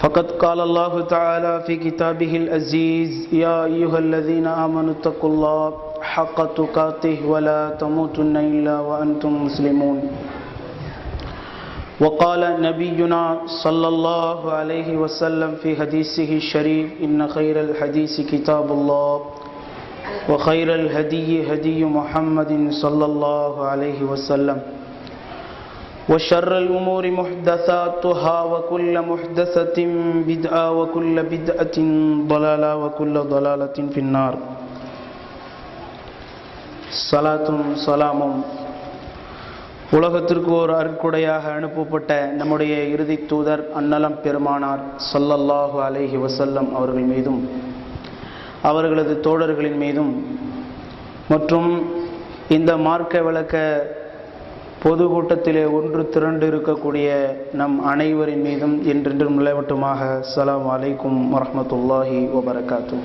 فقد قال الله تعالى في كتابه العزيز يا أيها الذين آمنوا اتقوا الله حق تقاته ولا تموتن إلا وأنتم مسلمون. وقال نبينا صلى الله عليه وسلم في حديثه الشريف إن خير الحديث كتاب الله وخير الهدي هدي محمد صلى الله عليه وسلم. وشر الأمور محدثاتها وكل محدثة بدعة وكل بدعة ضلالة وكل ضلالة في النار சலாத்தும் சலாமும் உலகத்திற்கு ஒரு அருட்கொடையாக அனுப்பப்பட்ட நம்முடைய இறுதி தூதர் அன்னலம் பெருமானார் சொல்லல்லாஹு அலைஹி வசல்லம் அவர்கள் மீதும் அவர்களது தோழர்களின் மீதும் மற்றும் இந்த மார்க்க விளக்க பொது கூட்டத்திலே ஒன்று திரண்டு இருக்கக்கூடிய நம் அனைவரின் மீதும் என்றென்றும் நிலவட்டுமாக. சலாம் அலைக்கும் வரமத்துல்லாஹி வபரகாத்து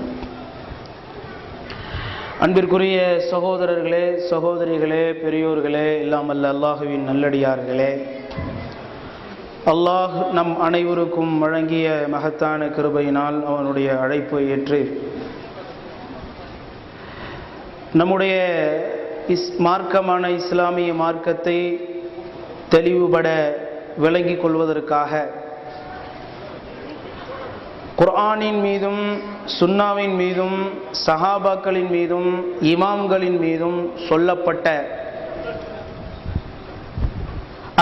அன்பிற்குரிய சகோதரர்களே சகோதரிகளே பெரியோர்களே இல்லாமல் அல்லாஹுவின் நல்லடியார்களே அல்லாஹ் நம் அனைவருக்கும் வழங்கிய மகத்தான கிருபையினால் அவனுடைய அழைப்பை ஏற்று நம்முடைய இஸ் மார்க்கமான இஸ்லாமிய மார்க்கத்தை தெளிவுபட விளங்கிக் கொள்வதற்காக குர்ஆனின் மீதும் சுன்னாவின் மீதும் சஹாபாக்களின் மீதும் இமாம்களின் மீதும் சொல்லப்பட்ட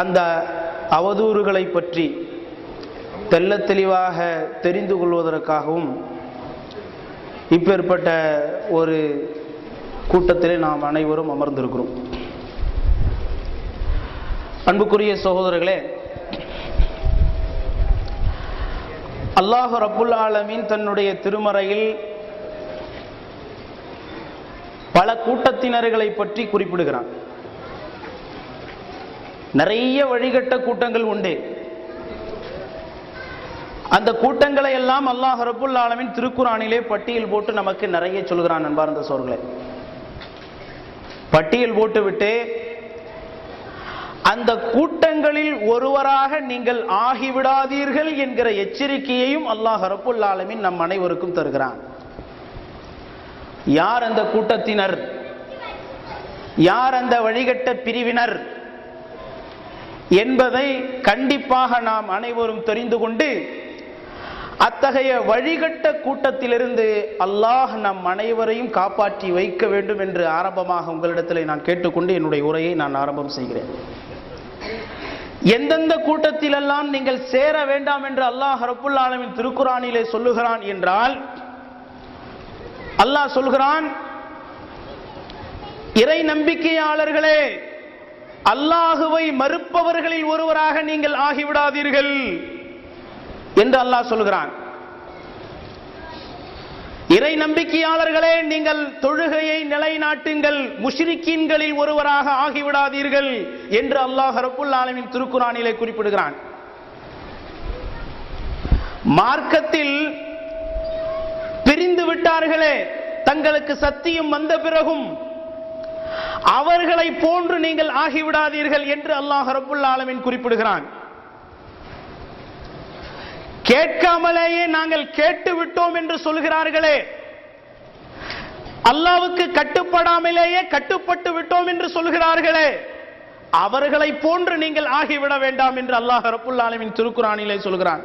அந்த அவதூறுகளை பற்றி தெல்ல தெளிவாக தெரிந்து கொள்வதற்காகவும் இப்பேற்பட்ட ஒரு கூட்டத்திலே நாம் அனைவரும் அமர்ந்திருக்கிறோம். அன்புக்குரிய சகோதரர்களே அல்லாஹு ரப்புல் ஆலமீன் தன்னுடைய திருமறையில் பல கூட்டத்தினர்களை பற்றி குறிப்பிடுகிறான். நிறைய வழிகட்ட கூட்டங்கள் உண்டு. அந்த கூட்டங்களை எல்லாம் அல்லாஹ் ரப்புல் ஆலமின் திருக்குறானிலே பட்டியல் போட்டு நமக்கு நிறைய சொல்கிறான் அன்பார்ந்த சோர்களே. பட்டியல் போட்டுவிட்டு அந்த கூட்டங்களில் ஒருவராக நீங்கள் ஆகிவிடாதீர்கள் என்கிற எச்சரிக்கையையும் அல்லாஹ் ரப்புல் ஆலமின் நம் அனைவருக்கும் தருகிறான். யார் அந்த கூட்டத்தினர்? யார் அந்த வழிகட்ட பிரிவினர்? என்பதை கண்டிப்பாக நாம் அனைவரும் தெரிந்து கொண்டு அத்தகைய வழிகட்ட கூட்டத்திலிருந்து அல்லாஹ் நம் அனைவரையும் காப்பாற்றி வைக்க வேண்டும் என்று ஆரம்பமாக உங்களிடத்தில் நான் கேட்டுக்கொண்டு என்னுடைய உரையை நான் ஆரம்பம் செய்கிறேன். எந்தெந்த கூட்டத்திலெல்லாம் நீங்கள் சேர வேண்டாம் என்று அல்லாஹ் ஹரப்புல் ஆலமின் திருக்குறானிலே சொல்லுகிறான் என்றால் அல்லாஹ் சொல்கிறான் இறை நம்பிக்கையாளர்களே அல்லாஹுவை மறுப்பவர்களில் ஒருவராக நீங்கள் ஆகிவிடாதீர்கள். என்று அல்லாஹ் சொல்கிறான். இறை நம்பிக்கையாளர்களே நீங்கள் தொழுகையை நிலைநாட்டுங்கள் முஷ்ரிக்கீன்களில் ஒருவராக ஆகிவிடாதீர்கள் என்று அல்லாஹ் ரப்புல் ஆலமின் திருக்குறானிலே குறிப்பிடுகிறான். மார்க்கத்தில் பிரிந்து விட்டார்களே தங்களுக்கு சத்தியம் வந்த பிறகும் அவர்களை போன்று நீங்கள் ஆகிவிடாதீர்கள் என்று அல்லாஹ் ரப்புல் ஆலமின் குறிப்பிடுகிறான். கேட்காமலேயே நாங்கள் கேட்டு விட்டோம் என்று சொல்கிறார்களே. அல்லாவுக்கு கட்டுப்படாமலேயே கட்டுப்பட்டு விட்டோம் என்று சொல்கிறார்களே. அவர்களை போன்று நீங்கள் ஆகிவிட வேண்டாம் என்று அல்லாஹ் ரப்புல் திருக்குறானிலே சொல்கிறான்.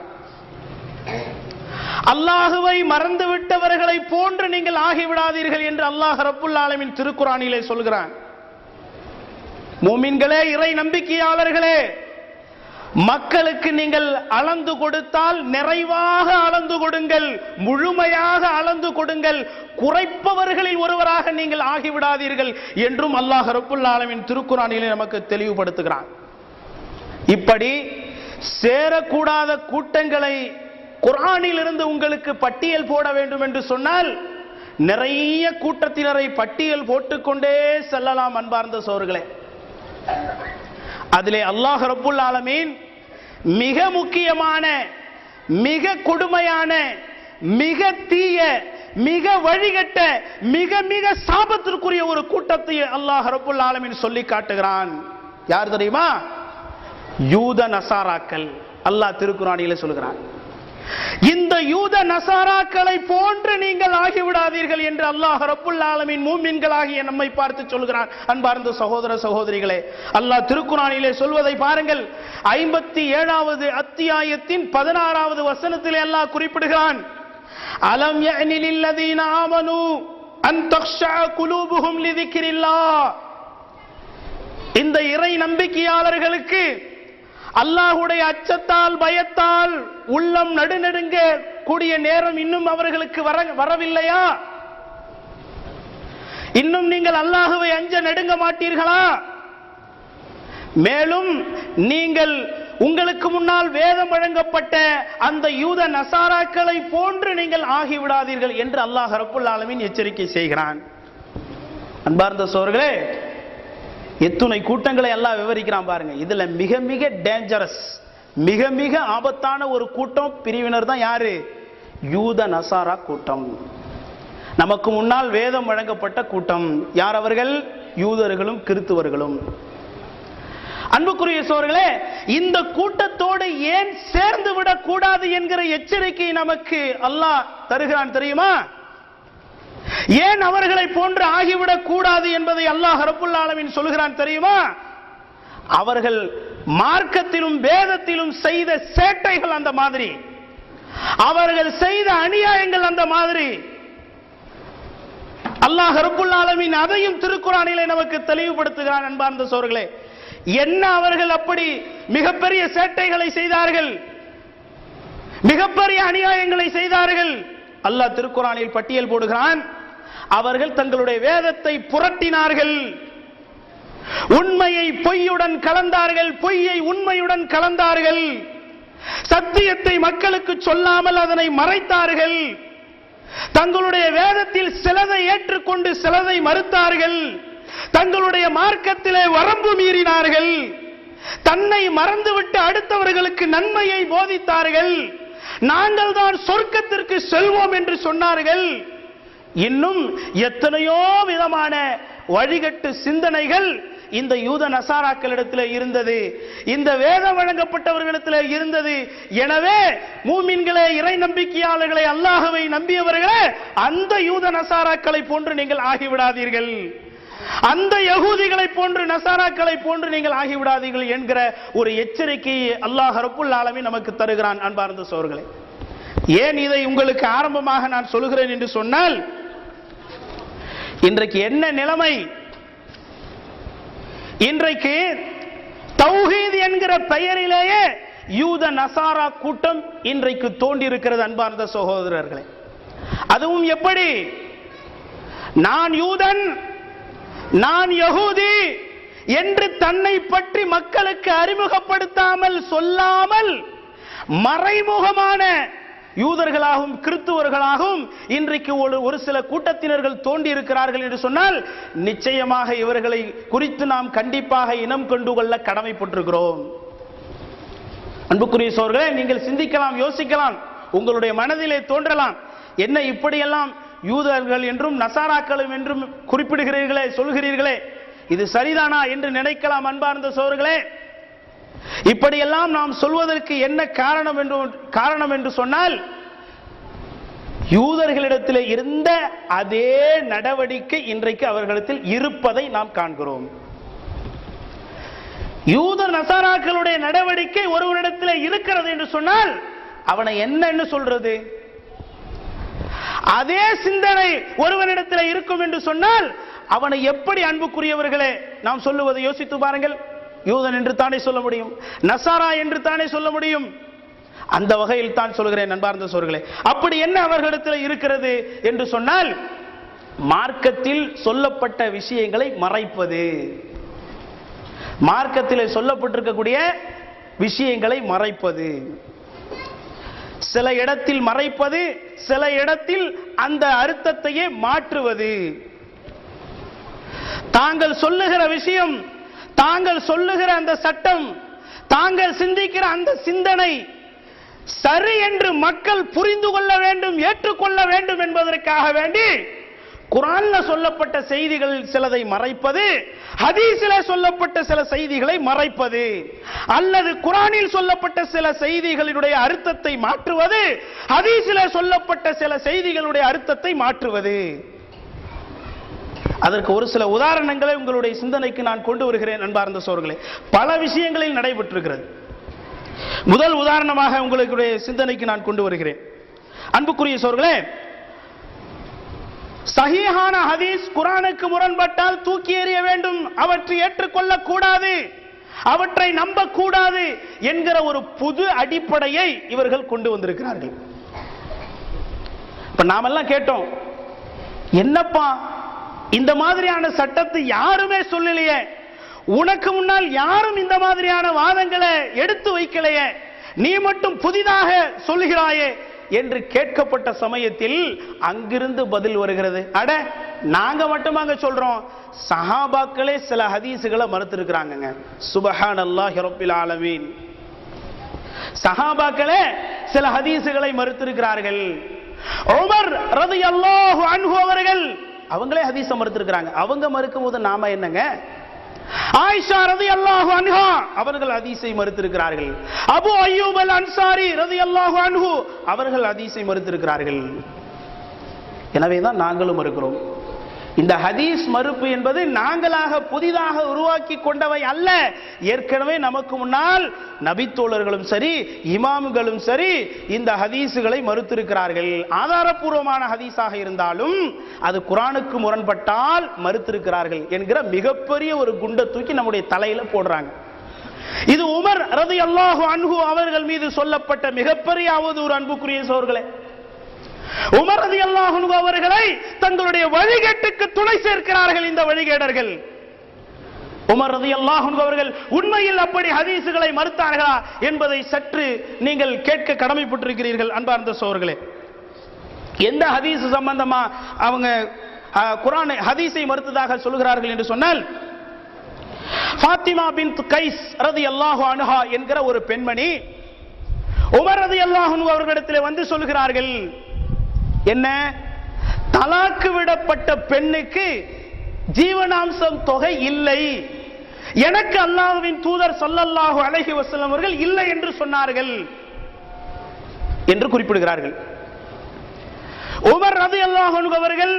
அல்லாஹுவை மறந்து விட்டவர்களை போன்று நீங்கள் ஆகிவிடாதீர்கள் என்று அல்லாஹ் ரப்புல் ஆலமின் திருக்குறானிலே சொல்கிறான். மூமின்களே இறை நம்பிக்கையாளர்களே மக்களுக்கு நீங்கள் அளந்து கொடுத்தால் நிறைவாக அளந்து கொடுங்கள் முழுமையாக அளந்து கொடுங்கள் குறைப்பவர்களில் ஒருவராக நீங்கள் ஆகிவிடாதீர்கள் என்றும் அல்லாஹ் ரபுல்லாலமின் திருக்குறானிலே நமக்கு தெளிவுபடுத்துகிறான். இப்படி சேரக்கூடாத கூட்டங்களை குரானிலிருந்து உங்களுக்கு பட்டியல் போட வேண்டும் என்று சொன்னால் நிறைய கூட்டத்தினரை பட்டியல் போட்டுக்கொண்டே செல்லலாம் அன்பார்ந்த சோர்களே. அதிலே அல்லாஹ் ரபுல் ஆலமீன் மிக முக்கியமான மிக கொடுமையான மிக தீய மிக வழிகட்ட மிக மிக சாபத்திற்குரிய ஒரு கூட்டத்தை அல்லாஹ் ரபுல் ஆலமீன் சொல்லி காட்டுகிறான். யார் தெரியுமா? யூத நசாராக்கள். அல்லாஹ் திருக்குறானியில் சொல்கிறான் இந்த யூத நசாராக்களை போன்று நீங்கள் ஆகிவிடாதீர்கள் என்று அல்லாஹ் ரப்புல் மூமின்களாகிய நம்மை பார்த்து சொல்கிறான். அன்பார்ந்த சகோதர சகோதரிகளே அல்லாஹ் திருக்குறானிலே சொல்வதை பாருங்கள். ஐம்பத்தி ஏழாவது அத்தியாயத்தின் பதினாறாவது வசனத்திலே அல்லாஹ் குறிப்பிடுகிறான். அலம் யஅனில் ஆமனு அன் தக்ஷா குலூபுஹும் இந்த இறை நம்பிக்கையாளர்களுக்கு அல்லாஹுடைய அச்சத்தால் பயத்தால் உள்ளம் நடுநடுங்க கூடிய நேரம் இன்னும் அவர்களுக்கு வர வரவில்லையா? இன்னும் நீங்கள் அல்லாஹுவை அஞ்ச நடுங்க மாட்டீர்களா? மேலும் நீங்கள் உங்களுக்கு முன்னால் வேதம் வழங்கப்பட்ட அந்த யூத நசாராக்களை போன்று நீங்கள் ஆகிவிடாதீர்கள் என்று அல்லாஹ் ரப்புல் எச்சரிக்கை செய்கிறான். அன்பார்ந்த சோர்களே எத்துணை கூட்டங்களை எல்லாம் விவரிக்கிறான் பாருங்க. இதுல மிக மிக டேஞ்சரஸ் மிக மிக ஆபத்தான ஒரு கூட்டம் பிரிவினர் தான் யாரு? யூத நசாரா கூட்டம். நமக்கு முன்னால் வேதம் வழங்கப்பட்ட கூட்டம். யார் அவர்கள்? யூதர்களும் கிறித்துவர்களும் அன்புக்குரிய சோர்களே இந்த கூட்டத்தோடு ஏன் சேர்ந்து விடக்கூடாது என்கிற எச்சரிக்கை நமக்கு அல்லாஹ் தருகிறான் தெரியுமா? ஏன் அவர்களை போன்று ஆகிவிடக் கூடாது என்பதை அல்லாஹ் ரப்புல் ஆலமின் சொல்கிறான் தெரியுமா? அவர்கள் மார்க்கத்திலும் வேதத்திலும் செய்த சேட்டைகள் அந்த மாதிரி. அவர்கள் செய்த அநியாயங்கள் அந்த மாதிரி. அல்லாஹ் ரப்புல் அதையும் திருக்குறானிலே நமக்கு தெளிவுபடுத்துகிறான் அன்பார்ந்த சோர்களே. என்ன அவர்கள் அப்படி மிகப்பெரிய சேட்டைகளை செய்தார்கள்? மிகப்பெரிய அநியாயங்களை செய்தார்கள்? அல்லாஹ் திருக்குறானில் பட்டியல் போடுகிறான். அவர்கள் தங்களுடைய வேதத்தை புரட்டினார்கள். உண்மையை பொய்யுடன் கலந்தார்கள் பொய்யை உண்மையுடன் கலந்தார்கள். சத்தியத்தை மக்களுக்கு சொல்லாமல் அதனை மறைத்தார்கள். தங்களுடைய வேதத்தில் சிலதை ஏற்றுக்கொண்டு சிலதை மறுத்தார்கள். தங்களுடைய மார்க்கத்திலே வரம்பு மீறினார்கள். தன்னை மறந்துவிட்டு அடுத்தவர்களுக்கு நன்மையை போதித்தார்கள். நாங்கள் தான் சொர்க்கத்திற்கு செல்வோம் என்று சொன்னார்கள். இன்னும் எத்தனையோ விதமான வழிகட்டு சிந்தனைகள் இந்த யூத நசாராக்களிடத்தில் இருந்தது. இந்த வேதம் வழங்கப்பட்டவர்களிடத்தில் இருந்தது. எனவே மூமின்களே இறை நம்பிக்கையாளர்களை அல்லாஹவை நம்பியவர்களே அந்த யூத நசாராக்களை போன்று நீங்கள் ஆகிவிடாதீர்கள். அந்த யகூதிகளை போன்று நசாராக்களை போன்று நீங்கள் ஆகிவிடாதீர்கள் என்கிற ஒரு எச்சரிக்கையை அல்லாஹ் ரப்புல் ஆலமீன் நமக்கு தருகிறான் அன்பார்ந்த சோர்களே. ஏன் இதை உங்களுக்கு ஆரம்பமாக நான் சொல்கிறேன் என்று சொன்னால் இன்றைக்கு என்ன நிலைமை? இன்றைக்கு தௌஹீத் என்கிற பெயரிலேயே யூத நசாரா கூட்டம் இன்றைக்கு தோண்டி இருக்கிறது அன்பார்ந்த சகோதரர்களே. அதுவும் எப்படி? நான் யூதன் நான் யகூதி என்று தன்னை பற்றி மக்களுக்கு அறிமுகப்படுத்தாமல் சொல்லாமல் மறைமுகமான யூதர்களாகவும் கிறித்துவர்களாகவும் இன்றைக்கு ஒரு ஒரு சில கூட்டத்தினர்கள் தோண்டி இருக்கிறார்கள் என்று சொன்னால் நிச்சயமாக இவர்களை குறித்து நாம் கண்டிப்பாக இனம் கொண்டு கொள்ள கடமைப்பட்டிருக்கிறோம். அன்புக்குரிய சோர்களே நீங்கள் சிந்திக்கலாம் யோசிக்கலாம் உங்களுடைய மனதிலே தோன்றலாம் என்ன இப்படியெல்லாம் யூதர்கள் என்றும் நசாராக்களும் என்றும் குறிப்பிடுகிறீர்களே சொல்கிறீர்களே. இது சரிதானா என்று நினைக்கலாம் அன்பார்ந்த சோர்களே. இப்படியெல்லாம் நாம் சொல்வதற்கு என்ன காரணம் என்று காரணம் என்று சொன்னால் யூதர்களிடத்தில் இருந்த அதே நடவடிக்கை இன்றைக்கு அவர்களிடத்தில் இருப்பதை நாம் காண்கிறோம். யூத நசாராக்களுடைய நடவடிக்கை ஒருவரிடத்தில் இருக்கிறது என்று சொன்னால் அவனை என்னன்னு சொல்றது? அதே சிந்தனை ஒருவனிடத்தில் இருக்கும் என்று சொன்னால் அவனை எப்படி அன்புக்குரியவர்களே நாம் சொல்லுவதை யோசித்து பாருங்கள். யூதன் என்று தானே சொல்ல முடியும். நசாரா என்று தானே சொல்ல முடியும். அந்த வகையில் தான் சொல்கிறேன் நண்பார்ந்த சொல்களே அப்படி என்ன அவர்களிடத்தில் இருக்கிறது என்று சொன்னால் மார்க்கத்தில் சொல்லப்பட்ட விஷயங்களை மறைப்பது. மார்க்கத்தில் சொல்லப்பட்டிருக்கக்கூடிய விஷயங்களை மறைப்பது. சில இடத்தில் மறைப்பது சில இடத்தில் அந்த அர்த்தத்தையே மாற்றுவது. தாங்கள் சொல்லுகிற விஷயம் தாங்கள் சொல்லுகிற அந்த சட்டம் தாங்கள் சிந்திக்கிற அந்த சிந்தனை சரி என்று மக்கள் புரிந்து கொள்ள வேண்டும் ஏற்றுக்கொள்ள வேண்டும் என்பதற்காக வேண்டி குரான்ல சொல்லப்பட்ட செய்திகள் சிலதை மறைப்பது ஹதீஸில் சொல்லப்பட்ட சில செய்திகளை மறைப்பது அல்லது குரானில் சொல்லப்பட்ட சில செய்திகளினுடைய அர்த்தத்தை மாற்றுவது ஹதீஸில் சொல்லப்பட்ட சில செய்திகளுடைய அர்த்தத்தை மாற்றுவது. அதற்கு ஒரு சில உதாரணங்களை உங்களுடைய சிந்தனைக்கு நான் கொண்டு வருகிறேன் அன்பார்ந்த சோர்களே. பல விஷயங்களில் நடைபெற்றிருக்கிறது. முதல் உதாரணமாக உங்களுடைய சிந்தனைக்கு நான் கொண்டு வருகிறேன். அன்புக்குரிய சோர்களே சஹீஹான ஹதீஸ் குரானுக்கு முரண்பட்டால் தூக்கி எறிய வேண்டும். அவற்றை ஏற்றுக்கொள்ள கூடாது அவற்றை நம்பக்கூடாது என்கிற ஒரு புது அடிப்படையை இவர்கள் கொண்டு வந்திருக்கிறார்கள். இப்ப நாமெல்லாம் கேட்டோம் என்னப்பா இந்த மாதிரியான சட்டத்தை யாருமே சொல்லலையே? உனக்கு முன்னால் யாரும் இந்த மாதிரியான வாதங்களை எடுத்து வைக்கலையே? நீ மட்டும் புதிதாக சொல்லுகிறாயே? என்று கேட்கப்பட்ட சமயத்தில் அங்கிருந்து பதில் வருகிறது. அட நாங்க மட்டுமாங்க சொல்றோம். சஹாபாக்களே சில ஹதீசுகளை மறுத்திருக்கிறாங்கங்க. சுபஹான் அல்லாஹ் ரப்பில் ஆலமீன். சஹாபாக்களே சில ஹதீசுகளை மறுத்திருக்கிறார்கள். உமர் ரலியல்லாஹு அன்ஹு அவர்கள் அவங்களே ஹதீஸ மறுத்திருக்கிறாங்க. அவங்க மறுக்கும் போது நாம என்னங்க? ஆயிஷா ரதி அல்லாஹு அன்ஹா. அவர்கள் ஹதீஸை மறுத்திருக்கிறார்கள். அபு அய்யூப் அல் அன்சாரி ரதி அல்லாஹு அன்ஹு. அவர்கள் ஹதீஸை மறுத்திருக்கிறார்கள். எனவே தான் நாங்களும் இருக்கிறோம். இந்த ஹதீஸ் மறுப்பு என்பது நாங்களாக புதிதாக உருவாக்கி கொண்டவை அல்ல. ஏற்கனவே நமக்கு முன்னால் நபித்தோழர்களும் சரி இமாம்களும் சரி இந்த ஹதீஸுகளை மறுத்திருக்கிறார்கள். ஆதாரப்பூர்வமான ஹதீஸாக இருந்தாலும் அது குரானுக்கு முரண்பட்டால் மறுத்திருக்கிறார்கள் என்கிற மிகப்பெரிய ஒரு குண்டை தூக்கி நம்முடைய தலையில போடுறாங்க. இது உமர் ரதி அல்லாஹு அன்ஹு அவர்கள் மீது சொல்லப்பட்ட மிகப்பெரிய அவதூறு அன்புக்குரிய சோர்களே. உமரதி அல்லாஹு அவர்களை தங்களுடைய வழிகேட்டுக்கு துணை சேர்க்கிறார்கள் இந்த வழிகேடர்கள். உமர் ரதி அல்லாஹு அவர்கள் உண்மையில் அப்படி ஹதீசுகளை மறுத்தார்களா என்பதை சற்று நீங்கள் கேட்க கடமைப்பட்டிருக்கிறீர்கள் அன்பார்ந்த சோர்களே. எந்த ஹதீஸ் சம்பந்தமா அவங்க குரான் குரானை ஹதீஸை மறுத்ததாக சொல்கிறார்கள் என்று சொன்னால் ஃபாத்திமா பின் கைஸ் ரதி அல்லாஹு அனுஹா என்கிற ஒரு பெண்மணி உமர் ரதி அல்லாஹு அவர்களிடத்தில் வந்து சொல்கிறார்கள் என்ன? தலாக்கு விடப்பட்ட பெண்ணுக்கு ஜீவனாம்சம் தொகை இல்லை. எனக்கு அல்லாஹ்வின் தூதர் சொல்லல்லாஹு அழகி வசலம் அவர்கள் இல்லை என்று சொன்னார்கள் என்று குறிப்பிடுகிறார்கள். உமர் ரது அல்லாஹனு அவர்கள்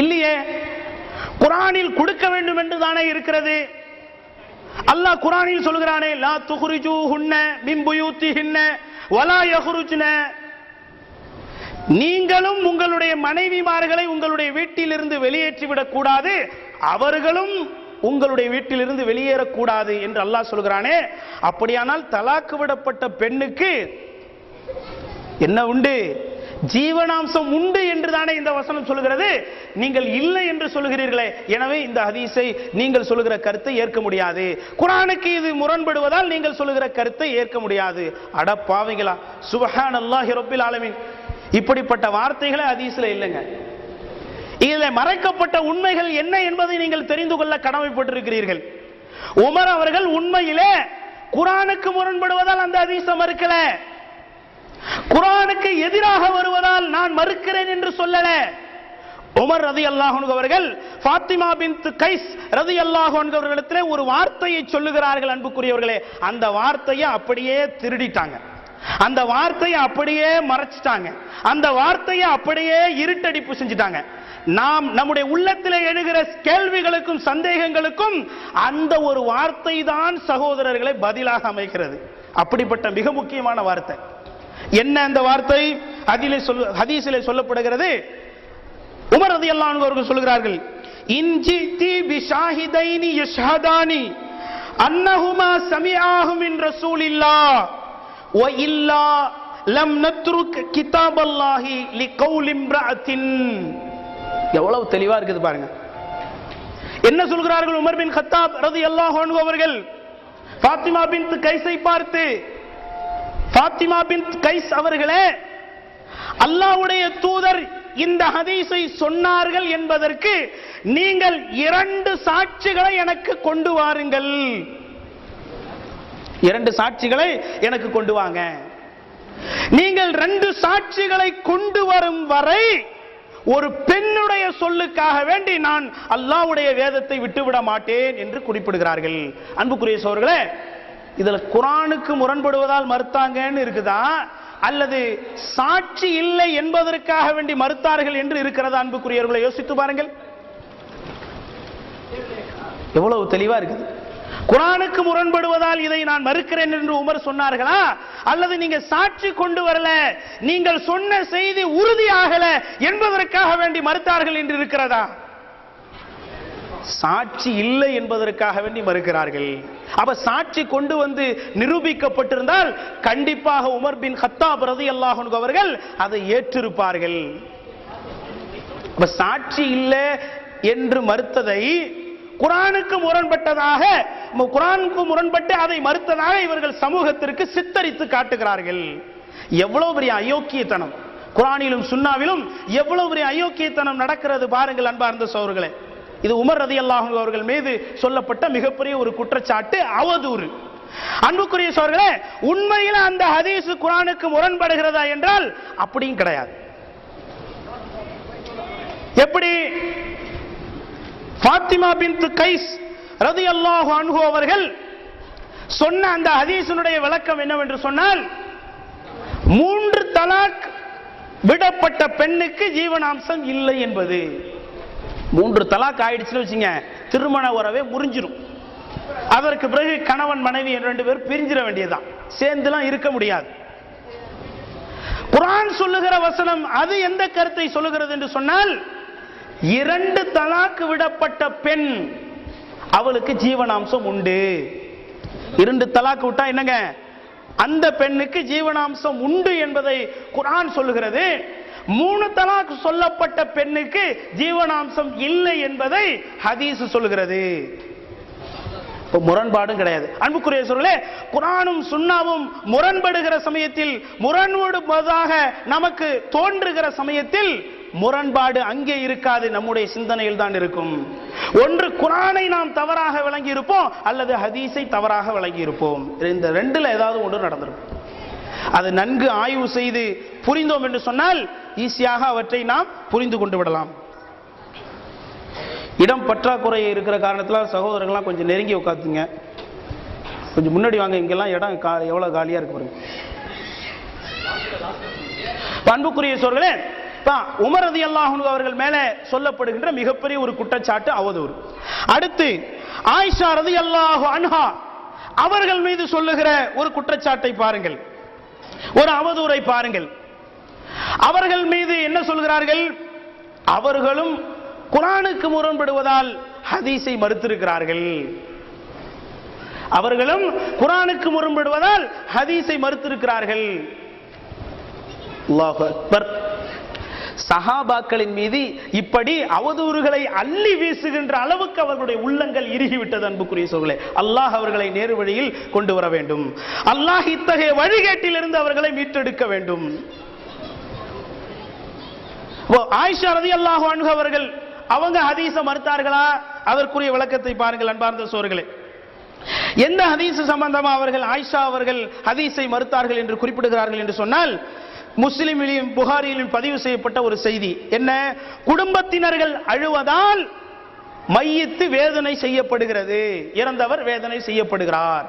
இல்லையே குரானில் கொடுக்க வேண்டும் என்று தானே இருக்கிறது. அல்லாஹ் குரானில் சொல்கிறானே லா துஹ்ரிஜூ ஹுன்ன மிம்புயூத்தி ஹின்ன வலா யஹ்ருஜ்ன நீங்களும் உங்களுடைய மனைவிமார்களை உங்களுடைய வீட்டிலிருந்து வெளியேற்றிவிடக் கூடாது அவர்களும் உங்களுடைய வீட்டிலிருந்து வெளியேறக்கூடாது என்று அல்லாஹ் சொல்கிறானே. அப்படியானால் தலாக்கு விடப்பட்ட பெண்ணுக்கு என்ன உண்டு? ஜீவனாம்சம் உண்டு என்று தானே இந்த வசனம் சொல்கிறது. நீங்கள் இல்லை என்று சொல்கிறீர்களே. எனவே இந்த ஹதீஸை நீங்கள் சொல்லுகிற கருத்தை ஏற்க முடியாது. குரானுக்கு இது முரண்படுவதால் நீங்கள் சொல்லுகிற கருத்தை ஏற்க முடியாது. அட பாவிங்களா சுபஹான் அல்லாஹி ரொப்பில் ஆலமின். இப்படிப்பட்ட வார்த்தைகளே அதீசில் இல்லைங்க. இதில் மறைக்கப்பட்ட உண்மைகள் என்ன என்பதை நீங்கள் தெரிந்து கொள்ள கடமைப்பட்டிருக்கிறீர்கள். உமர் அவர்கள் உண்மையிலே குரானுக்கு முரண்படுவதால் அந்த ஹதீஸை மறுக்கல. குரானுக்கு எதிராக வருவதால் நான் மறுக்கிறேன் என்று சொல்லல. உமர் ரதி அல்லாஹன் அவர்கள் ஃபாத்திமா பின் கைஸ் ரதி அல்லாஹன் அவர்களிடத்திலே ஒரு வார்த்தையை சொல்லுகிறார்கள் அன்புக்குரியவர்களே. அந்த வார்த்தையை அப்படியே திருடிட்டாங்க. அந்த வார்த்தையை அப்படியே மறைச்சிட்டாங்க. அந்த வார்த்தையை அப்படியே இருட்டடிப்பு செஞ்சிட்டாங்க. நாம் நம்முடைய உள்ளத்தில் எழுகிற கேள்விகளுக்கும் சந்தேகங்களுக்கும் அந்த ஒரு வார்த்தை தான் சகோதரர்களை பதிலாக அமைக்கிறது. அப்படிப்பட்ட மிக முக்கியமான வார்த்தை. என்ன அந்த வார்த்தை? அதிலே சொல் ஹதீஸிலே சொல்லப்படுகிறது. உமர் ரதியல்லாஹு அன்ஹு அவர்கள் சொல்கிறார்கள் இன்ஜி தி பிஷாஹிதைனி யஷ்ஹதானி அன்னஹுமா சமியாகும் என்ற ரசூலில்லாஹ். வ இல்லா லம் நத்ருக் கிதாபல்லாஹி லிகௌல் இம்ரஅத்தின் எவ்வளவு தெளிவா இருக்குது பாருங்க. என்ன சொல்கிறார்கள் உமர் பின் கத்தாப் ரதி அல்லாஹ் அவர்கள்? ஃபாத்திமா பின் கைஸை பார்த்து பாத்திமா பின் கைஸ் அவர்களே அல்லாஹ்வுடைய தூதர் இந்த ஹதீஸை சொன்னார்கள் என்பதற்கு நீங்கள் இரண்டு சாட்சிகளை எனக்கு கொண்டு வாருங்கள். இரண்டு சாட்சிகளை எனக்கு கொண்டு வாங்க. நீங்கள் ரெண்டு சாட்சிகளை கொண்டு வரும் வரை ஒரு பெண்ணுடைய சொல்லுக்காக வேண்டி நான் அல்லாவுடைய வேதத்தை விட்டுவிட மாட்டேன் என்று குறிப்பிடுகிறார்கள். அன்புக்குரிய சோர்களே இதுல குரானுக்கு முரண்படுவதால் மறுத்தாங்கன்னு இருக்குதா? அல்லது சாட்சி இல்லை என்பதற்காக வேண்டி மறுத்தார்கள் என்று இருக்கிறதா? அன்புக்குரியவர்களை யோசித்து பாருங்கள். எவ்வளவு தெளிவா இருக்குது? குரானுக்கு முரண்படுவதால் இதை நான் மறுக்கிறேன் என்று உமர் சொன்னார்களா? அல்லது நீங்க சாட்சி கொண்டு வரல நீங்கள் சொன்ன செய்தி உறுதியாகல என்பதற்காக வேண்டி மறுத்தார்கள் என்று இருக்கிறதா? சாட்சி இல்லை என்பதற்காக வேண்டி மறுக்கிறார்கள். அப்ப சாட்சி கொண்டு வந்து நிரூபிக்கப்பட்டிருந்தால் கண்டிப்பாக உமர் பின் ஹத்தாப் ரலியல்லாஹு அன்ஹு அவர்கள் அதை ஏற்றிருப்பார்கள். சாட்சி இல்லை என்று மறுத்ததை குரானுக்கு முரண்பட்டதாக குரானுக்கு முரண்பட்டு அதை மறுத்ததாக இவர்கள் சமூகத்திற்கு சித்தரித்து காட்டுகிறார்கள். எவ்வளவு பெரிய அயோக்கியத்தனம். குரானிலும் சுன்னாவிலும் எவ்வளவு பெரிய அயோக்கியத்தனம் நடக்கிறது பாருங்கள் அன்பார்ந்த சோர்களே. இது உமர் ரதி அல்லாஹூ அவர்கள் மீது சொல்லப்பட்ட மிகப்பெரிய ஒரு குற்றச்சாட்டு அவதூறு. அன்புக்குரிய சோர்களே உண்மையில் அந்த ஹதீஸ் குரானுக்கு முரண்படுகிறதா என்றால் அப்படியும் கிடையாது. எப்படி? ஃபாத்திமா பின் கைஸ் ரதியல்லாஹு அன்ஹு அவர்கள் சொன்ன அந்த ஹதீசனுடைய விளக்கம் என்னவென்று சொன்னால் மூன்று தலாக் விடப்பட்ட பெண்ணுக்கு ஜீவனாம்சம் இல்லை என்பது. மூன்று தலாக் ஆயிடுச்சுன்னு வச்சுங்க திருமண உறவே முறிஞ்சிடும் அதற்கு பிறகு கணவன் மனைவி ரெண்டு பேர் பிரிஞ்சிட வேண்டியதுதான். சேர்ந்துலாம் இருக்க முடியாது. குரான் சொல்லுகிற வசனம் அது எந்த கருத்தை சொல்லுகிறது என்று சொன்னால் இரண்டு தலாக்கு விடப்பட்ட பெண் அவளுக்கு ஜீவனாம்சம் உண்டு. இரண்டு தலாக்கு விட்டா என்னங்க? அந்த பெண்ணுக்கு ஜீவனாம்சம் உண்டு என்பதை குரான் சொல்லுகிறது. மூணு தலாக் சொல்லப்பட்ட பெண்ணுக்கு ஜீவனாம்சம் இல்லை என்பதை ஹதீஸ் சொல்லுகிறது. முரண்பாடும் கிடையாது. அன்புக்குரிய சொல்லே குரானும் சுண்ணாவும் முரண்படுகிற சமயத்தில் முரண்படுவதாக நமக்கு தோன்றுகிற சமயத்தில் முரண்பாடு அங்கே இருக்காது நம்முடைய சிந்தனையில் தான் இருக்கும். ஒன்று குரானை நாம் தவறாக விளங்கி இருப்போம் அல்லது ஹதீஸை தவறாக விளங்கி இருப்போம் இந்த ரெண்டுல ஏதாவது ஒன்று நடந்திருக்கும். அது நன்கு ஆய்வு செய்து புரிந்தோம் என்று சொன்னால் ஈஸியாக அவற்றை நாம் புரிந்து கொண்டு விடலாம். இடம் பற்றாக்குறை இருக்கிற காரணத்தில் சகோதரர்கள்லாம் கொஞ்சம் நெருங்கி உட்காந்துங்க கொஞ்சம் முன்னாடி வாங்க இங்கெல்லாம் இடம் கா எவ்வளோ காலியாக இருக்கு பாருங்க. பண்புக்குரிய அன்புக்குரிய சோர்களே உமர் ரதி அவர்கள் மேலே சொல்லப்படுகின்ற மிகப்பெரிய ஒரு குற்றச்சாட்டு அவதூறு. அடுத்து ஆயிஷா ரதி அல்லாஹு அன்ஹா அவர்கள் மீது சொல்லுகிற ஒரு குற்றச்சாட்டை பாருங்கள். ஒரு அவதூறை பாருங்கள். அவர்கள் மீது என்ன சொல்கிறார்கள்? அவர்களும் குரானுக்கு முரண்படுவதால் ஹதீஸை மறுத்திருக்கிறார்கள். அவர்களும் குரானுக்கு முரண்படுவதால் ஹதீஸை மறுத்திருக்கிறார்கள். அல்லாஹு அக்பர். சஹாபாக்களின் மீது இப்படி அவதூறுகளை அள்ளி வீசுகின்ற அளவுக்கு அவர்களுடைய உள்ளங்கள் இறுகிவிட்டது அன்புக்குரிய சொல்களே அல்லாஹ் அவர்களை நேரு வழியில் கொண்டு வர வேண்டும். அல்லாஹ் இத்தகைய வழிகேட்டிலிருந்து அவர்களை மீட்டெடுக்க வேண்டும். ஓ, ஆயிஷா ரதி அல்லாஹ் அவர்கள் அவங்க ஹதீச மறுத்தார்களா? அதற்குரிய விளக்கத்தை பாருங்கள் அன்பார்ந்த சோர்களே. எந்த ஹதீஸ் சம்பந்தமா அவர்கள் ஆயிஷா அவர்கள் ஹதீஸை மறுத்தார்கள் என்று குறிப்பிடுகிறார்கள் என்று சொன்னால் முஸ்லிமிலும் புகாரியிலும் பதிவு செய்யப்பட்ட ஒரு செய்தி. என்ன? குடும்பத்தினர்கள் அழுவதால் மையத்து வேதனை செய்யப்படுகிறது. இறந்தவர் வேதனை செய்யப்படுகிறார்.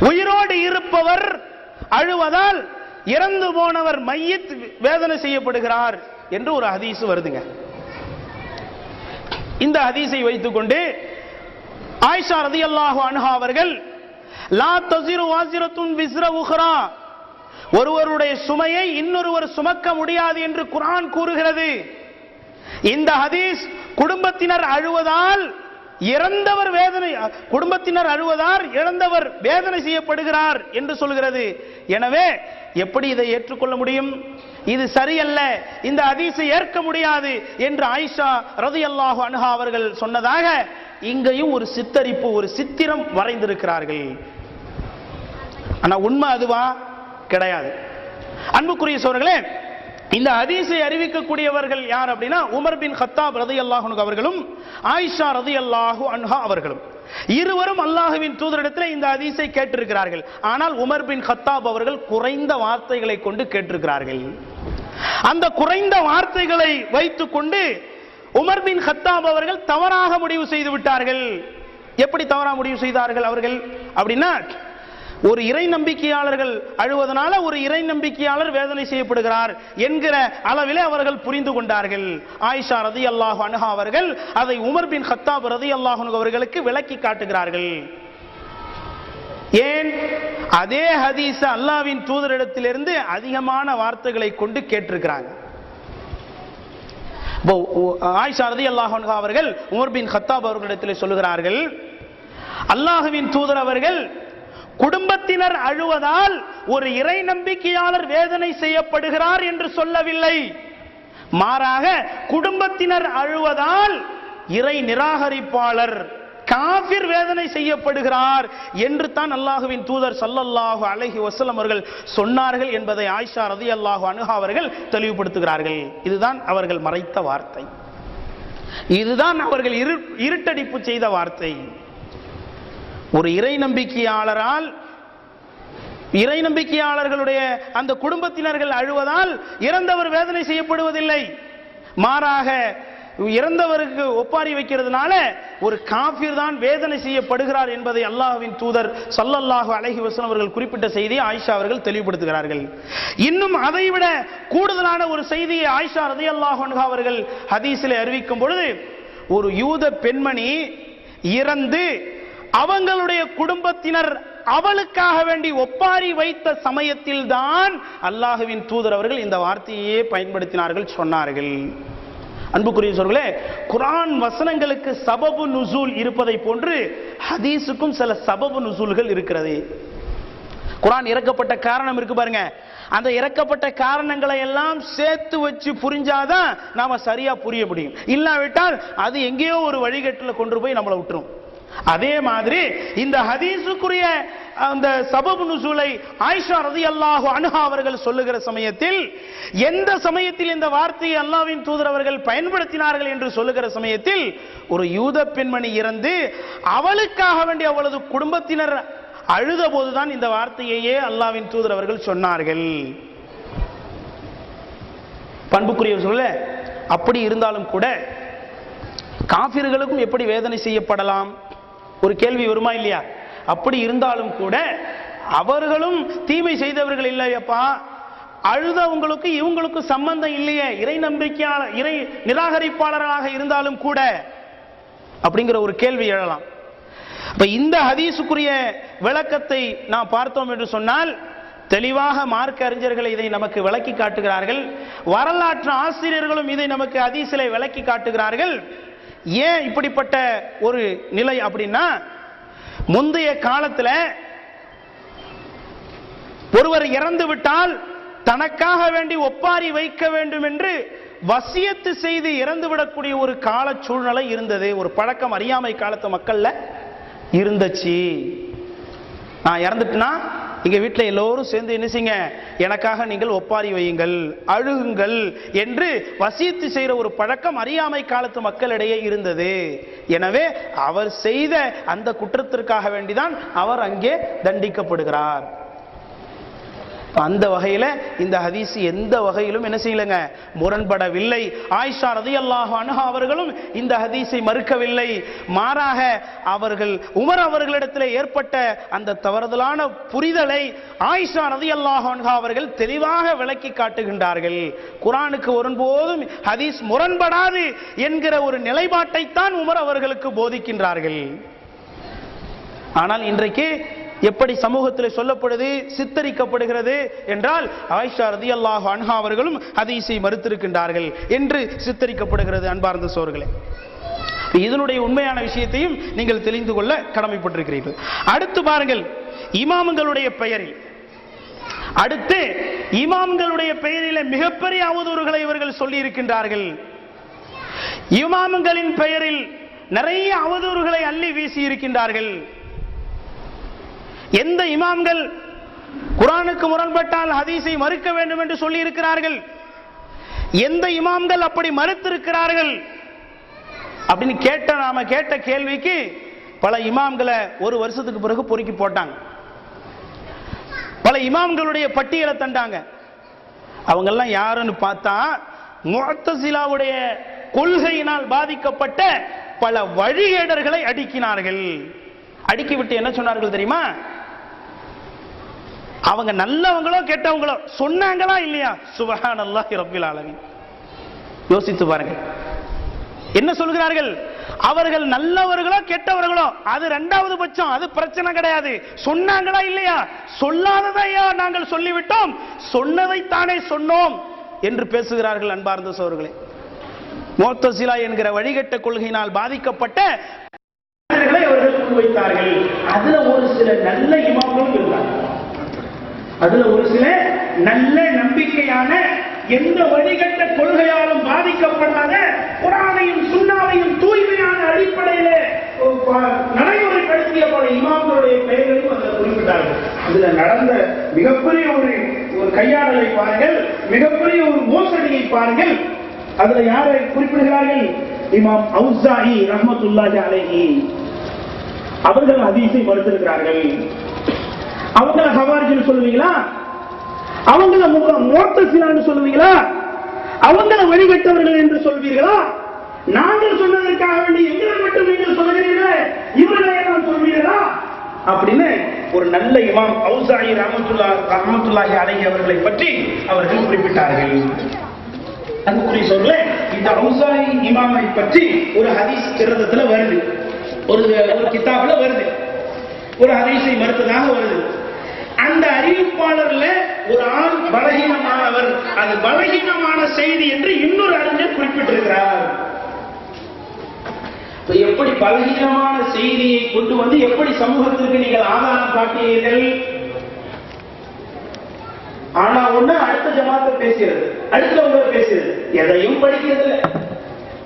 உயிரோடு இருப்பவர் அழுவதால் இறந்து போனவர் மையத் வேதனை செய்யப்படுகிறார் என்று ஒரு ஹதீஸ் வருதுங்க. இந்த ஹதீஸை வைத்துக்கொண்டு ஆயிஷா ரதியல்லாஹு அனுஹா அவர்கள் லா தசிரு வாசிரத்துன் விஸ்ர உஹ்ரா ஒருவருடைய சுமையை இன்னொருவர் சுமக்க முடியாது என்று குரான் கூறுகிறது. இந்த ஹதீஸ் குடும்பத்தினர் அழுவதால் இறந்தவர் வேதனை குடும்பத்தினர் அழுவதால் இறந்தவர் வேதனை செய்யப்படுகிறார் என்று சொல்கிறது. எனவே எப்படி இதை ஏற்றுக்கொள்ள முடியும்? இது சரியல்ல. இந்த அதிசை ஏற்க முடியாது என்று ஆயிஷா ரதியல்லாஹு அனுகா அவர்கள் சொன்னதாக இங்கேயும் ஒரு சித்தரிப்பு ஒரு சித்திரம் வரைந்திருக்கிறார்கள். ஆனா உண்மை அதுவா? கிடையாது. அன்புக்குரிய சோழர்களே இந்த ஹதீஸை அறிவிக்கக்கூடியவர்கள் யார் அப்படின்னா உமர் பின் ஹத்தாப் ரதி அல்லாஹு அவர்களும் ஆயிஷா ரதி அல்லாஹு அன்ஹா அவர்களும். இருவரும் அல்லாஹுவின் தூதரிடத்தில் இந்த ஹதீஸை கேட்டிருக்கிறார்கள். ஆனால் உமர் பின் ஹத்தாப் அவர்கள் குறைந்த வார்த்தைகளை கொண்டு கேட்டிருக்கிறார்கள். அந்த குறைந்த வார்த்தைகளை வைத்துக்கொண்டு உமர் பின் ஹத்தாப் அவர்கள் தவறாக முடிவு செய்து விட்டார்கள். எப்படி தவறாக முடிவு செய்தார்கள் அவர்கள்? அப்படின்னா ஒரு இறை நம்பிக்கையாளர்கள் அழுவதனால ஒரு இறை நம்பிக்கையாளர் வேதனை செய்யப்படுகிறார் என்கிற அளவிலே அவர்கள் புரிந்து கொண்டார்கள். ஆயிஷா ரதி அல்லாஹ் அனுகா அவர்கள் அதை உமர் பின் ஹத்தாப் ரதி அல்லாஹ் அவர்களுக்கு விளக்கி காட்டுகிறார்கள். ஏன்? அதே ஹதீஸ அல்லாவின் தூதரிடத்திலிருந்து அதிகமான வார்த்தைகளை கொண்டு கேட்டிருக்கிறாங்க. ஆயிஷா ரதி அல்லாஹ் அவர்கள் உமர் பின் ஹத்தாப் அவர்களிடத்தில் சொல்லுகிறார்கள் அல்லாஹுவின் தூதர் அவர்கள் குடும்பத்தினர் அழுவதால் ஒரு இறை நம்பிக்கையாளர் வேதனை செய்யப்படுகிறார் என்று சொல்லவில்லை. மாறாக குடும்பத்தினர் அழுவதால் இறை நிராகரிப்பாளர் காபிர் வேதனை செய்யப்படுகிறார் என்று தான் அல்லாஹுவின் தூதர் சல்லல்லாஹு அலைஹி வசலம் அவர்கள் சொன்னார்கள் என்பதை ஆயிஷா ரலியல்லாஹு அனுகா அவர்கள் தெளிவுபடுத்துகிறார்கள். இதுதான் அவர்கள் மறைத்த வார்த்தை. இதுதான் அவர்கள் இரு இருட்டடிப்பு செய்த வார்த்தை. ஒரு இறை நம்பிக்கையாளரால் இறை நம்பிக்கையாளர்களுடைய அந்த குடும்பத்தினர்கள் அழுவதால் இறந்தவர் வேதனை செய்யப்படுவதில்லை. மாறாக இறந்தவருக்கு ஒப்பாரி வைக்கிறதுனால ஒரு காஃபிர் தான் வேதனை செய்யப்படுகிறார் என்பதை அல்லாஹ்வின் தூதர் சல்லல்லாஹு அலைஹி வஸல்லம் அவர்கள் குறிப்பிட்ட செய்தியை ஆயிஷா அவர்கள் தெளிவுபடுத்துகிறார்கள். இன்னும் அதைவிட கூடுதலான ஒரு செய்தியை ஆயிஷா ரதி அல்லாஹ் அவர்கள் ஹதீஸில் அறிவிக்கும் பொழுது ஒரு யூத பெண்மணி இறந்து அவங்களுடைய குடும்பத்தினர் அவளுக்காக வேண்டி ஒப்பாரி வைத்த சமயத்தில் தான் அல்லாஹுவின் தூதர் அவர்கள் இந்த வார்த்தையே பயன்படுத்தினார்கள் சொன்னார்கள். அன்புக்குரிய சொல்களே குரான் வசனங்களுக்கு சபபு நுசூல் இருப்பதை போன்று ஹதீஸுக்கும் சில சபபு நுசூல்கள் இருக்கிறது. குரான் இறக்கப்பட்ட காரணம் இருக்கு பாருங்க. அந்த இறக்கப்பட்ட காரணங்களை எல்லாம் சேர்த்து வச்சு புரிஞ்சாதான் நாம சரியா புரிய முடியும். இல்லாவிட்டால் அது எங்கேயோ ஒரு வழிகட்டில் கொண்டு போய் நம்மளை விட்டுரும். அதே மாதிரி இந்த ஹதீஸுக்குரிய அந்த சபபு நுசூலை ஆயிஷா ரதியல்லாஹு அன்ஹா அவர்கள் சொல்லுகிற சமயத்தில் எந்த சமயத்தில் இந்த வார்த்தையை அல்லாவின் தூதர் அவர்கள் பயன்படுத்தினார்கள் என்று சொல்லுகிற சமயத்தில் ஒரு யூத பெண்மணி இறந்து அவளுக்காக வேண்டிய அவளது குடும்பத்தினர் அழுத போதுதான் இந்த வார்த்தையையே அல்லாவின் தூதர் அவர்கள் சொன்னார்கள். பண்புக்குரிய சொல்ல அப்படி இருந்தாலும் கூட காபிர்களுக்கும் எப்படி வேதனை செய்யப்படலாம்? ஒரு கேள்வி வருமா இல்லையா? அப்படி இருந்தாலும் கூட அவர்களும் தீமை செய்தவர்கள் இல்லையப்பா. அழுதவங்களுக்கு இவங்களுக்கு சம்பந்தம் இல்லையே. இறை நம்பிக்கையாளர் இறை நிராகரிப்பாளர்களாக இருந்தாலும் கூட அப்படிங்கிற ஒரு கேள்வி எழலாம். இப்ப இந்த ஹதீஸுக்குரிய விளக்கத்தை நாம் பார்த்தோம் என்று சொன்னால் தெளிவாக மார்க்க அறிஞர்கள் இதை நமக்கு விளக்கி காட்டுகிறார்கள். வரலாற்று ஆசிரியர்களும் இதை நமக்கு அதிசிலை விளக்கி காட்டுகிறார்கள். ஏன் இப்படிப்பட்ட ஒரு நிலை அப்படின்னா முந்தைய காலத்தில் ஒருவர் இறந்து விட்டால் தனக்காக வேண்டி ஒப்பாரி வைக்க வேண்டும் என்று வசியத்து செய்து இறந்துவிடக்கூடிய ஒரு கால சூழ்நிலை இருந்தது. ஒரு பழக்கம் அறியாமை காலத்து மக்கள்ல இருந்துச்சு. நான் இறந்துட்டுனா எங்கள் வீட்டில் எல்லோரும் சேர்ந்து என்ன செய்யுங்க? எனக்காக நீங்கள் ஒப்பாரி வையுங்கள் அழுகுங்கள் என்று வசியத்து செய்கிற ஒரு பழக்கம் அறியாமை காலத்து மக்களிடையே இருந்தது. எனவே அவர் செய்த அந்த குற்றத்திற்காக வேண்டிதான் அவர் அங்கே தண்டிக்கப்படுகிறார். அந்த வகையில் இந்த ஹதீஸ் எந்த வகையிலும் என்ன செய்யலைங்க? முரண்படவில்லை. ஆயிஷா ரதியல்லாஹு அன்ஹா அவர்களும் இந்த ஹதீஸை மறுக்கவில்லை. மாறாக அவர்கள் உமர் அவர்களிடத்தில் ஏற்பட்ட அந்த தவறுதலான புரிதலை ஆயிஷா ரதியல்லாஹு அன்ஹா அவர்கள் தெளிவாக விளக்கி காட்டுகின்றார்கள். குரானுக்கு ஒருபோதும் ஹதீஸ் முரண்படாது என்கிற ஒரு நிலைப்பாட்டைத்தான் உமர் அவர்களுக்கு போதிக்கின்றார்கள். ஆனால் இன்றைக்கு எப்படி சமூகத்தில் சொல்லப்படுது சித்தரிக்கப்படுகிறது என்றால் ஆயிஷா ரதியல்லாஹு அன்ஹா அவர்களும் ஹதீஸை மறுத்திருக்கின்றார்கள் என்று சித்தரிக்கப்படுகிறது அன்பார்ந்த சோர்களே. இதனுடைய உண்மையான விஷயத்தையும் நீங்கள் தெரிந்து கொள்ள கடமைப்பட்டிருக்கிறீர்கள். அடுத்து பாருங்கள் இமாம்களுடைய பெயரில். அடுத்து இமாம்களுடைய பெயரிலே மிகப்பெரிய அவதூறுகளை இவர்கள் சொல்லி இருக்கின்றார்கள் இமாம்களின் பெயரில் நிறைய அவதூறுகளை அள்ளி வீசி இருக்கின்றார்கள் எந்த இமாம்கள் குரானுக்கு முரண்பட்டால் ஹதீஸை மறுக்க வேண்டும் என்று சொல்லி இருக்கிறார்கள் எந்த இமாம்கள் அப்படி மறுத்திருக்கிறார்கள்? அப்படின்னு கேட்ட நாம கேட்ட கேள்விக்கு பல இமாம்களை ஒரு வருஷத்துக்கு பிறகு பொறுக்கி போட்டாங்க. பல இமாம்களுடைய பட்டியலை தண்டாங்க அவங்கெல்லாம் யாருன்னு பார்த்தா முகத்தசிலாவுடைய கொள்கையினால் பாதிக்கப்பட்ட பல வழிகேடர்களை அடுக்கினார்கள். அடுக்கிவிட்டு என்ன சொன்னார்கள் தெரியுமா? அவங்க நல்லவங்களோ கெட்டவங்களோ சொன்னாங்களா இல்லையா? சுபஹான் அல்லாஹ் ரபில் ஆலமீன். யோசித்து பாருங்க என்ன சொல்கிறார்கள்? அவர்கள் நல்லவர்களோ கெட்டவர்களோ அது ரெண்டாவது பட்சம் அது பிரச்சனை கிடையாது. சொன்னாங்களா இல்லையா? சொல்லாததையா நாங்கள் சொல்லிவிட்டோம். சொன்னதை தானே சொன்னோம் என்று பேசுகிறார்கள் அன்பார்ந்த சோர்களே. மோத்தசிலா என்கிற வழிகட்ட கொள்கையினால் பாதிக்கப்பட்ட மனிதர்களை அவர்கள் முன்வைத்தார்கள் அதுல ஒரு சில நல்ல இமாம்களும் இருந்தார்கள். அதுல ஒரு சில நல்ல நம்பிக்கையான எந்த வழிகட்ட கொள்கையாலும் பாதிக்கப்படாத குரானையும் சுண்ணாவையும் தூய்மையான அடிப்படையில நடைமுறைப்படுத்திய பல இமாம்களுடைய பெயர்களையும் அதில் குறிப்பிட்டார்கள். இதுல நடந்த மிகப்பெரிய ஒரு ஒரு கையாடலை பாருங்கள் மிகப்பெரிய ஒரு மோசடியை பாருங்கள். அதுல யாரை குறிப்பிடுகிறார்கள்? இமாம் அவுசாஹி ரஹ்மத்துல்லாஹி அலைஹி. அவர்கள் ஹதீஸை மறுத்திருக்கிறார்கள். அவங்கள ஹவாரிஜின்னு சொல்லுவீங்களா? அவங்கள மோத்தசிலான்னு சொல்லுவீங்களா? அவங்கள வழிகட்டவர்கள் என்று சொல்வீர்களா? நாங்கள் சொன்னதற்காக வேண்டி எங்களை மட்டும் நீங்கள் சொல்கிறீர்களே இவர்களை எல்லாம் சொல்வீர்களா? அப்படின்னு ஒரு நல்ல இமாம் அவுசாயி ரஹமத்துல்லா ரஹமத்துல்லாஹி அலைஹி அவர்களை பற்றி அவர்கள் குறிப்பிட்டார்கள். அன்புக்குரிய சொல்ல இந்த அவுசாரி இமாமை பற்றி ஒரு ஹதீஸ் கிரதத்துல வருது. ஒரு ஒரு கிதாப்ல வருது. ஒரு ஹதீஸை மறுத்ததாக வருது. அந்த அறிவிப்பாளர்ல ஒரு ஆள் பலகீனமானவர். அது பலகீனமான செய்தி என்று இன்னொரு அறிஞர் குறிப்பிட்டிருக்கிறார். எப்படி பலகீனமான செய்தியை கொண்டு வந்து எப்படி சமூகத்திற்கு நீங்கள் ஆதாரம் காட்டினீர்கள் ஆனா ஒண்ணு அடுத்த ஜமாத்த பேசுகிறது. அடுத்தவங்க பேசுறது எதையும் படிக்கிறது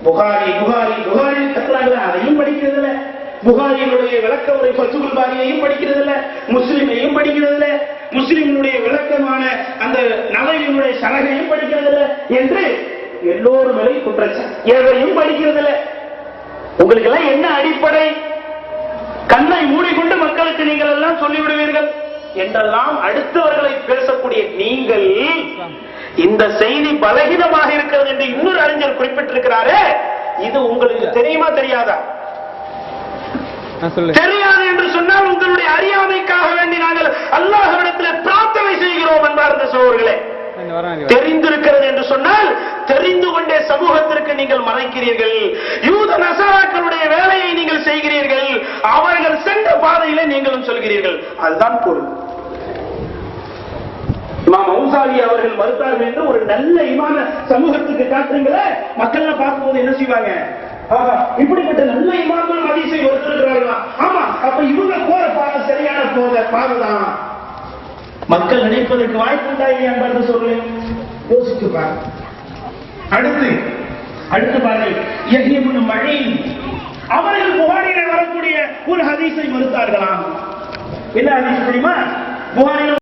புகாரி புகாரி புகாரி கத்துறாங்களே அதையும் படிக்கிறது இல்லை புகாரியினுடைய விளக்க உரை பசுகுல் பாரியையும் படிக்கிறது இல்ல முஸ்லிமையும் படிக்கிறது இல்ல முஸ்லிமினுடைய விளக்கமான அந்த நலவினுடைய சலகையும் படிக்கிறது இல்ல என்று எல்லோரும் மேலே குற்றச்சாட்டு. எதையும் படிக்கிறது இல்ல உங்களுக்கு எல்லாம் என்ன அடிப்படை? கண்ணை மூடிக்கொண்டு மக்களுக்கு நீங்கள் எல்லாம் சொல்லிவிடுவீர்கள் என்றெல்லாம் அடுத்தவர்களை பேசக்கூடிய நீங்கள் இந்த செய்தி பலகீனமாக இருக்கிறது என்று இன்னொரு அறிஞர் குறிப்பிட்டிருக்கிறாரே. இது உங்களுக்கு தெரியுமா தெரியாதா? தெரியாது என்று சொன்னால் உங்களுடைய அறியாமைக்காக வேண்டி நாங்கள் அல்லாஹ்விடத்தில் பிரார்த்தனை செய்கிறோம் இங்க வரேன் தெரிந்திருக்கிறது என்று சொன்னால் தெரிந்து கொண்டே சமூகத்திற்கு நீங்கள் மறைக்கிறீர்கள். யூத நசாராக்களுடைய வேலையை நீங்கள் செய்கிறீர்கள். அவர்கள் சென்ற பாதையிலே நீங்களும் சொல்கிறீர்கள். அதுதான் பொருள். இமாம் அவர்கள் மறுத்தார்கள் என்று ஒரு நல்ல இமான சமூகத்துக்கு காட்டுறீங்களே மக்கள் பார்க்கும்போது என்ன செய்வாங்க? இப்படிப்பட்ட நல்ல இமாம்கள் அதிசை ஒருத்தருக்கிறார்களா ஆமா அப்ப இவங்க போற பாதை சரியான போத பாதைதான் மக்கள் நினைப்பதற்கு வாய்ப்பு உண்டா இல்லையா என்று சொல்றேன் யோசித்து பாருங்க அடுத்து அடுத்து பாருங்கள் யஹ்யபுன் மழை அவர்கள் புகாரில வரக்கூடிய ஒரு ஹதீஸை மறுத்தார்களாம் என்ன ஹதீஸ் தெரியுமா? புகாரில